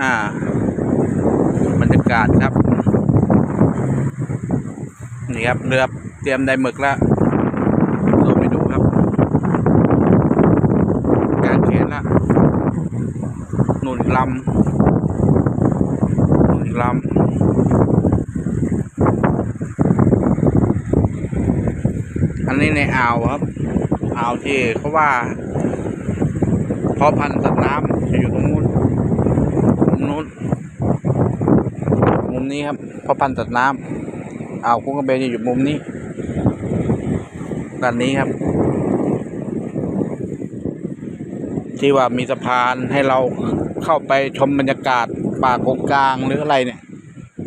อ่าบรรยากาศครับนี่ครับเรือเตรียมได้หมึกแล้วลงไปดูครับ การเขนละหนุนลำหนุนลำอันนี้ในอ่าวครับอ่าวที่เขาว่าเพาะพันธุ์สัตว์น้ำจะอยู่ตรงนู้นมุมนู้น มุมนี้ครับพาะพันธุ์สัตว์น้ำอ่าวคุ้งกระเบนจะอยู่มุมนี้ด้านนี้ครับ ที่ว่ามีสะพานให้เราเข้าไปชมบรรยากาศป่าโกงกลางหรืออะไรเนี่ย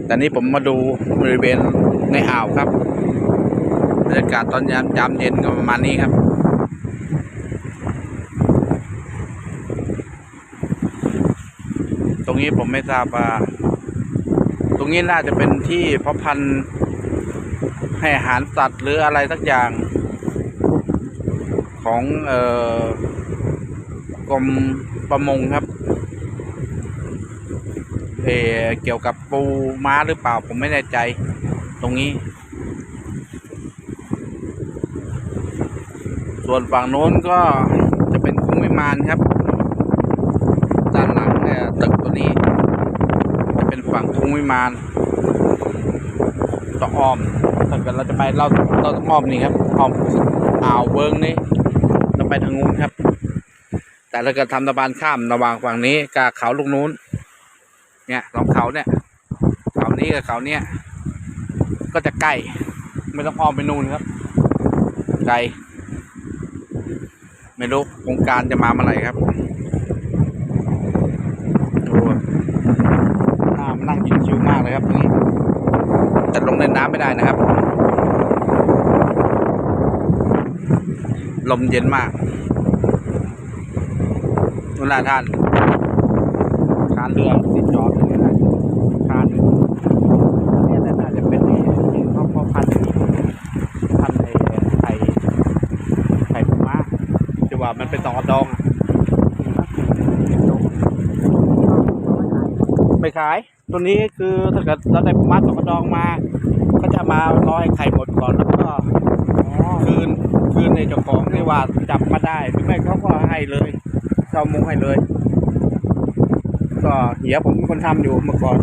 แต่นี้ผมมาดูบริเวณในอ่าวครับบรรยากาศตอนยามยามเย็นก็ประมาณนี้ครับตรงนี้ผมไม่ทราบว่า ตรงนี้น่าจะเป็นที่เพาะพันธุ์ให้อาหารสัตว์หรืออะไรสักอย่าง ของเอ่อกรมประมงครับเอเกี่ยวกับปูม้าหรือเปล่าผมไม่แน่ใจ ตรงนี้ ส่วนฝั่งโน้นก็จะเป็นคุ้งวิมานครับ ด้านหลังเนี่ยตึกตัวนี้ จะเป็น ฝั่งคุ้งวิมานต้องอ้อมถ้าเกิดเราจะไปเราเราต้องอ้อมนี่ครับอ้อมอ่าวเวิงนี่เราไปทางนู้นครับ แต่ถ้าเกิดทำสะพานข้ามระหว่างฝั่งนี้กับเขาลูกนู้น เนี่ยสองเขาเนี่ยเขานี้กับเขาเนี้ยก็จะใกล้ไม่ต้องอ้อมไปนู่นครับไกลไม่รู้โครงการจะมาเมื่อไหร่ครับดู น้ามันนั่งกินชิวมากเลยครับตรงนี้แต่ลงในน้ำไม่ได้นะครับ ลมเย็นมากนุนลาท่านคานเรือติดจอดอยู่นะคานหนึ่งเนี่ยน่าจะเป็นที่ที่เขาเขาพันพันไอ้ไข่ไข่ปูม้าที่ว่ามันเป็นตองกระดองอะไม่ขาย ตัวนี้คือถ้าเกิดเราได้ปูม้าตองกระดองมาก็จะมารอยไข่หมดก่อนแล้วก็คืนคืนในเจ้าของที่ว่าจับมาได้หรือไม่เขาก็ให้เลยเจ้ามุงให้เลย ก็เหียผมเป็นคนทำอยู่เมื่อก่อน